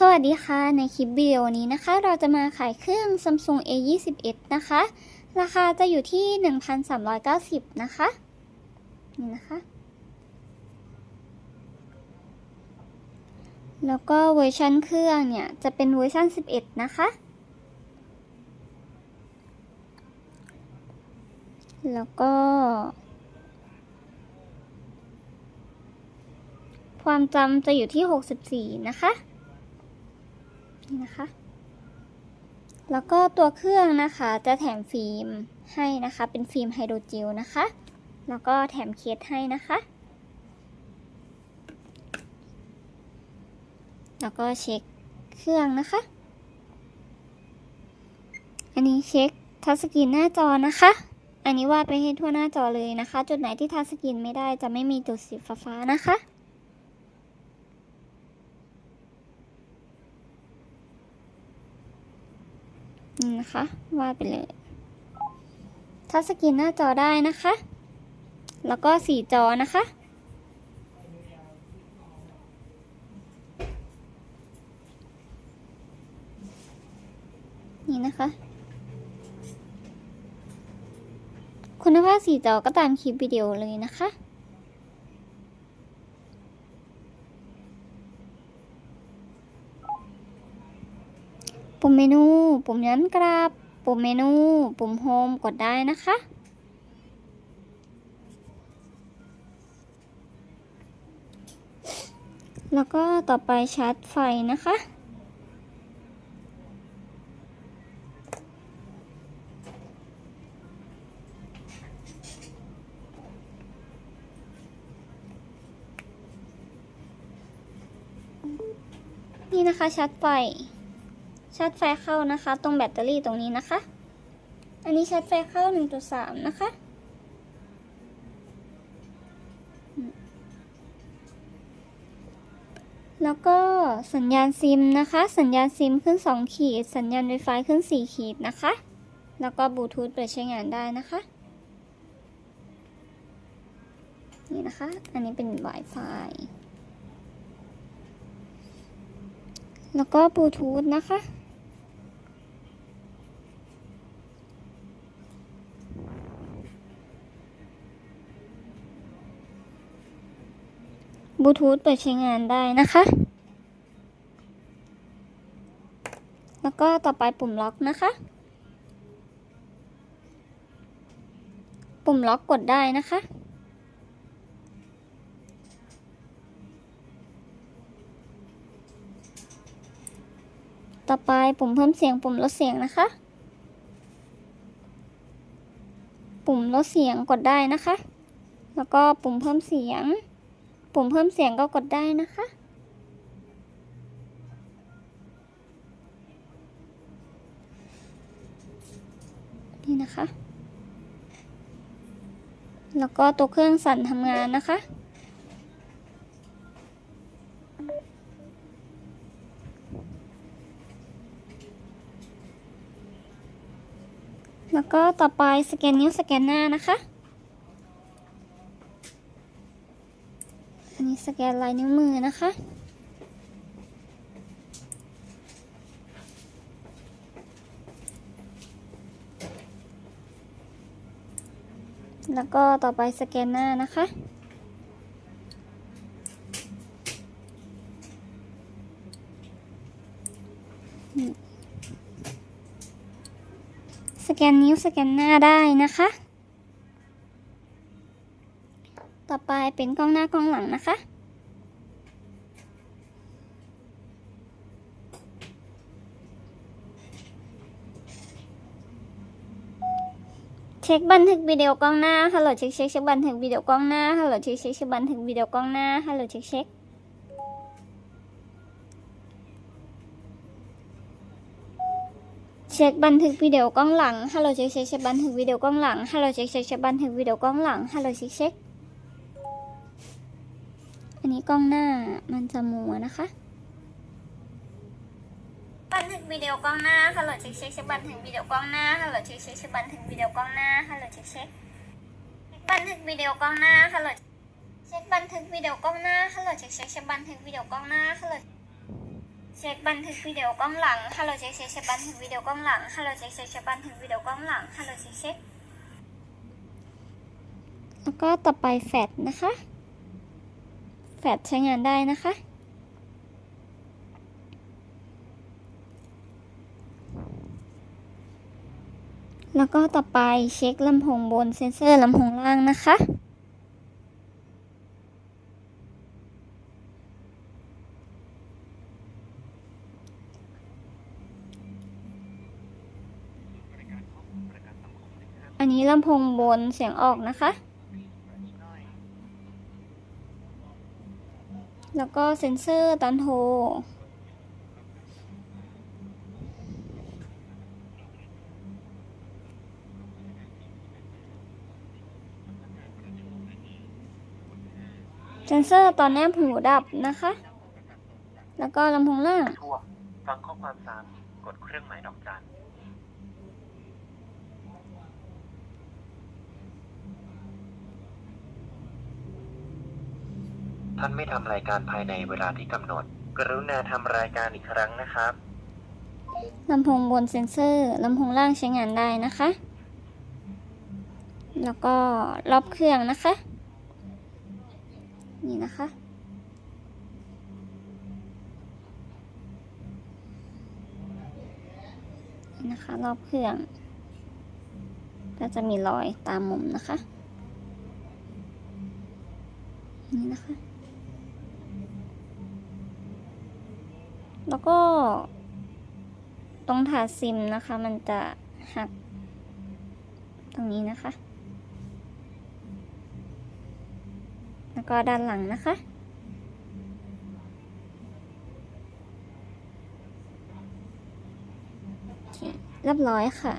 สวัสดีค่ะ ในคลิปวิดีโอนี้นะคะ เราจะมาขายเครื่อง Samsung A21 นะคะ ราคาจะอยู่ที่ 1,390 นะคะ นี่นะคะ แล้วก็เวอร์ชันเครื่องเนี่ย จะเป็นเวอร์ชัน11 นะคะ แล้วก็ ความจำจะอยู่ที่ 64 นะคะ นี่นะคะ แล้วก็ตัวเครื่องนะคะจะแถมฟิล์มให้นะคะ เป็นฟิล์มไฮโดรเจลนะคะ แล้วก็แถมเคสให้นะคะ แล้วก็เช็คเครื่องนะคะ อันนี้เช็คทัชสกรีนหน้าจอนะคะ อันนี้วาดไปให้ทั่วหน้าจอเลยนะคะ จุดไหนที่ทัชสกรีนไม่ได้จะไม่มีจุดสีฟ้าๆนะคะ นะคะวาดไปเลย ทัชสกรีนหน้าจอได้นะคะ แล้วก็สีจอนะคะนี่นะคะ คุณภาพสีจอก็ตามคลิปวิดีโอเลยนะคะ ปุ่มเมนู ปุ่มย้อนกลับ ปุ่มเมนู ปุ่มโฮมกดได้นะคะ แล้วก็ต่อไปชาร์จไฟนะคะนี่นะคะชาร์จไฟ ชาร์จไฟเข้านะคะ ตรงแบตเตอรี่ตรงนี้นะคะ อันนี้ชาร์จไฟเข้า 1.3 นะคะ แล้วก็สัญญาณซิมนะคะ สัญญาณซิมขึ้น 2 ขีด สัญญาณ Wi-Fi ขึ้น 4 ขีดนะคะ แล้วก็บลูทูธเปิดใช้งานได้นะคะ นี่นะคะ อันนี้เป็น Wi-Fi แล้วก็บลูทูธนะคะ บลูทูธเปิดใช้งานได้นะคะ แล้วก็ต่อไปปุ่มล็อกนะคะ ปุ่มล็อกกดได้นะคะ ต่อไปปุ่มเพิ่มเสียงปุ่มลดเสียงนะคะ ปุ่มลดเสียงกดได้นะคะ แล้วก็ปุ่มเพิ่มเสียง ปุ่มเพิ่มเสียงก็กดได้นะคะ นี่นะคะ แล้วก็ตัวเครื่องสั่นทำงานนะคะ แล้วก็ต่อไปสแกนนิ้วสแกนหน้านะคะ อันนี้สแกนลายนิ้วมือนะคะ แล้วก็ต่อไปสแกนหน้านะคะสแกนนิ้วสแกนหน้าได้นะคะ ต่อไปเป็นกล้องหน้ากล้องหลังนะคะ เช็คบันทึกวิดีโอกล้องหน้าฮัลโหลเช็คเช็คเช็คบันทึกวิดีโอกล้องหน้าฮัลโหลเช็คเช็คเช็คบันทึกวิดีโอกล้องหน้าฮัลโหลเช็คเช็คเช็คบันทึกวิดีโอกล้องหลังฮัลโหลเช็คเช็คเช็คบันทึกวิดีโอกล้องหลังฮัลโหลเช็คเช็คเช็คบันทึกวิดีโอกล้องหลังฮัลโหลเช็คเช็ค อันนี้กล้องหน้ามันจะมัวนะคะบันทึกวิดีโอกล้องหน้าฮัลโหลเช็คเช็คเช็คบันทึกวิดีโอกล้องหน้าฮัลโหลเช็คเช็คเช็คบันทึกวิดีโอกล้องหน้าฮัลโหลดเช็คเช็คบันทึกวิดีโอกล้องหน้าฮัลโหลเช็คบันทึกวิดีโอกล้องหน้าฮัลโหลเช็คเช็คเช็คบันทึกวิดีโอกล้องหน้าฮัลโหลดเช็คบันทึกวิดีโอกล้องหลังฮัลโหลเช็คเช็คเช็คบันทึกวิดีโอกล้องหลังฮัลโหลเช็คเช็คเช็คบันทึกวิดีโอกล้องหลังฮัลโหลเช็คเช็คแล้วก็ต่อไปแฟดนะคะ แฟดใช้งานได้นะคะ แล้วก็ต่อไปเช็คลำโพงบนเซ็นเซอร์ลำโพงล่างนะคะอันนี้ลำโพงบนเสียงออกนะคะ แล้วก็เซ็นเซอร์ตอนโทเซนเซอร์ตอนแนบหูดับนะคะ แล้วก็ลำโพงล่าง ทั่วฟังข้อความตามกดเครื่องหมายดอกจัน ท่านไม่ทำรายการภายในเวลาที่กำหนด กรุณาทำรายการอีกครั้งนะครับ ลำโพงบนเซ็นเซอร์ ลำโพงล่างใช้งานได้นะคะ แล้วก็รอบเครื่องนะคะ นี่นะคะ นะคะรอบเครื่อง ก็จะมีรอยตามมุมนะคะ นี่นะคะ แล้วก็ ตรงถาดซิมนะคะ มันจะหัก ตรงนี้นะคะ แล้วก็ด้านหลังนะคะเรียบร้อยค่ะ